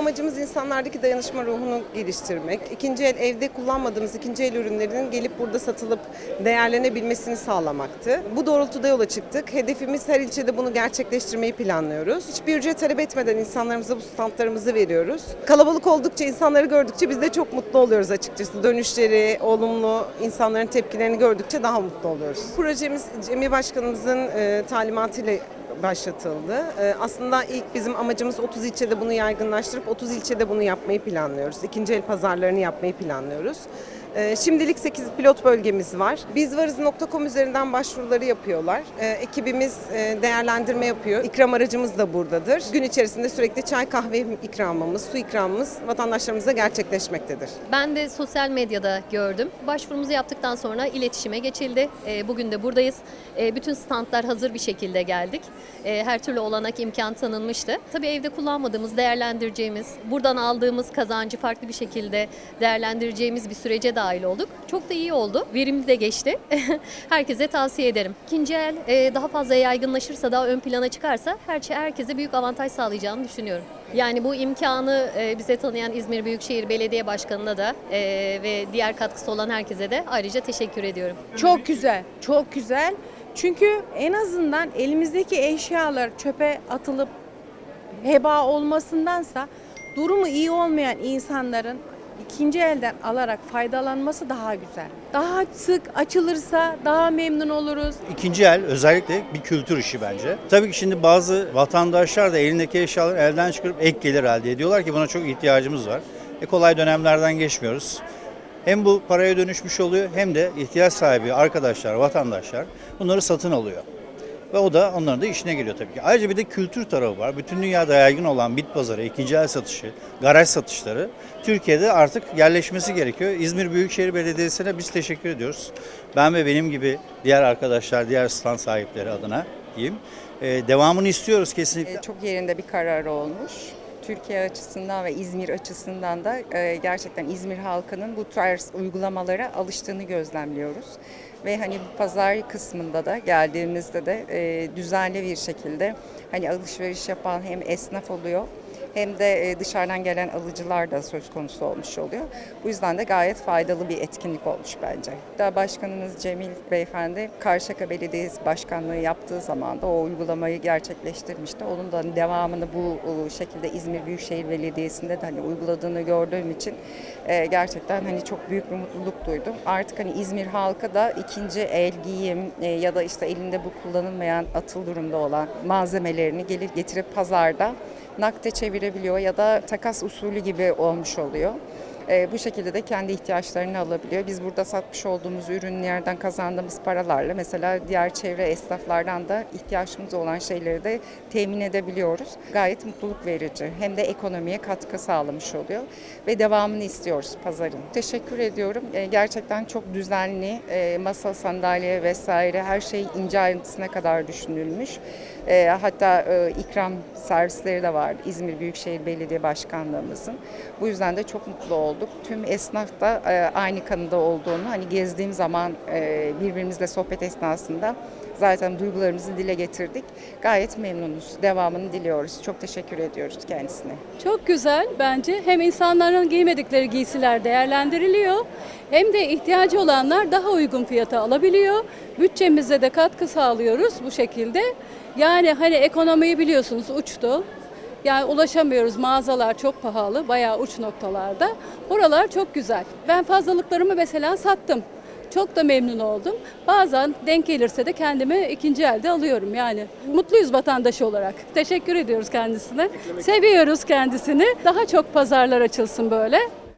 amacımız insanlardaki dayanışma ruhunu geliştirmek. İkinci el evde kullanmadığımız ikinci el ürünlerin gelip burada satılıp değerlenebilmesini sağlamaktı. Bu doğrultuda yola çıktık. Hedefimiz her ilçede bunu gerçekleştirmeyi planlıyoruz. Hiçbir ücret talep etmeden insanlarımıza bu standlarımızı veriyoruz. Kalabalık oldukça, insanları gördükçe biz de çok mutlu oluyoruz açıkçası. Dönüşleri, olumlu, insanların tepkilerini gördükçe daha mutlu oluyoruz. Projemiz Cemil Başkanımızın e, talimatıyla başlatıldı. Ee, Aslında ilk bizim amacımız 30 ilçede bunu yaygınlaştırıp 30 ilçede bunu yapmayı planlıyoruz. İkinci el pazarlarını yapmayı planlıyoruz. Ee, Şimdilik 8 pilot bölgemiz var. Bizvarız.com üzerinden başvuruları yapıyorlar. Ee, Ekibimiz e, değerlendirme yapıyor. İkram aracımız da buradadır. Gün içerisinde sürekli çay kahve ikramımız, su ikramımız vatandaşlarımıza gerçekleşmektedir. Ben de sosyal medyada gördüm. Başvurumuzu yaptıktan sonra iletişime geçildi. E, Bugün de buradayız. Bütün standlar hazır bir şekilde geldik. Her türlü olanak imkan tanınmıştı. Tabii evde kullanmadığımız, değerlendireceğimiz, buradan aldığımız kazancı farklı bir şekilde değerlendireceğimiz bir sürece dahil olduk. Çok da iyi oldu. Verimli de geçti. Herkese tavsiye ederim. İkinci el e, daha fazla yaygınlaşırsa, daha ön plana çıkarsa her şey herkese büyük avantaj sağlayacağını düşünüyorum. Yani bu imkanı e, bize tanıyan İzmir Büyükşehir Belediye Başkanı'na da e, ve diğer katkısı olan herkese de ayrıca teşekkür ediyorum. Çok güzel, çok güzel. Çünkü en azından elimizdeki eşyalar çöpe atılıp heba olmasındansa durumu iyi olmayan insanların ikinci elden alarak faydalanması daha güzel. Daha sık açılırsa daha memnun oluruz. İkinci el özellikle bir kültür işi bence. Tabii ki şimdi bazı vatandaşlar da elindeki eşyaları elden çıkarıp ek gelir elde ediyorlar ki buna çok ihtiyacımız var. E kolay dönemlerden geçmiyoruz. Hem bu paraya dönüşmüş oluyor hem de ihtiyaç sahibi arkadaşlar, vatandaşlar bunları satın alıyor. Ve o da onların da işine geliyor tabii ki. Ayrıca bir de kültür tarafı var. Bütün dünyada yaygın olan bit pazarı, ikinci el satışı, garaj satışları Türkiye'de artık yerleşmesi gerekiyor. İzmir Büyükşehir Belediyesi'ne biz teşekkür ediyoruz. Ben ve benim gibi diğer arkadaşlar, diğer stand sahipleri adına diyeyim. Ee, devamını istiyoruz kesinlikle. E, Çok yerinde bir karar olmuş. Türkiye açısından ve İzmir açısından da e, gerçekten İzmir halkının bu tarz uygulamalara alıştığını gözlemliyoruz. Ve hani bu pazar kısmında da geldiğimizde de e, düzenli bir şekilde hani alışveriş yapan hem esnaf oluyor hem de e, dışarıdan gelen alıcılar da söz konusu olmuş oluyor. Bu yüzden de gayet faydalı bir etkinlik olmuş bence. Daha Başkanımız Cemil Beyefendi Karşıyaka Belediyesi Başkanlığı yaptığı zaman da o uygulamayı gerçekleştirmişti. Onun da devamını bu e, şekilde İzmir Büyükşehir Belediyesi'nde de hani uyguladığını gördüğüm için e, gerçekten hani çok büyük bir mutluluk duydum. Artık hani İzmir halkı da ikinci el giyim ya da işte elinde bu kullanılmayan atıl durumda olan malzemelerini gelir getirip pazarda nakde çevirebiliyor ya da takas usulü gibi olmuş oluyor. Ee, bu şekilde de kendi ihtiyaçlarını alabiliyor. Biz burada satmış olduğumuz ürünlerden kazandığımız paralarla mesela diğer çevre esnaflardan da ihtiyaçımız olan şeyleri de temin edebiliyoruz. Gayet mutluluk verici. Hem de ekonomiye katkı sağlamış oluyor ve devamını istiyoruz pazarın. Teşekkür ediyorum. Ee, gerçekten çok düzenli e, masa, sandalye vesaire her şey ince ayrıntısına kadar düşünülmüş. E, hatta e, ikram servisleri de var İzmir Büyükşehir Belediye Başkanlığımızın. Bu yüzden de çok mutlu olduk. Tüm esnaf da e, aynı kanıda olduğunu hani gezdiğim zaman e, birbirimizle sohbet esnasında zaten duygularımızı dile getirdik. Gayet memnunuz. Devamını diliyoruz. Çok teşekkür ediyoruz kendisine. Çok güzel bence. Hem insanların giymedikleri giysiler değerlendiriliyor hem de ihtiyacı olanlar daha uygun fiyata alabiliyor. Bütçemize de katkı sağlıyoruz bu şekilde. Yani hani ekonomiyi biliyorsunuz uçtu. Yani ulaşamıyoruz. Mağazalar çok pahalı. Bayağı uç noktalarda. Oralar çok güzel. Ben fazlalıklarımı mesela sattım. Çok da memnun oldum. Bazen denk gelirse de kendimi ikinci elde alıyorum yani. Mutluyuz vatandaş olarak. Teşekkür ediyoruz kendisine. Seviyoruz kendisini. Daha çok pazarlar açılsın böyle.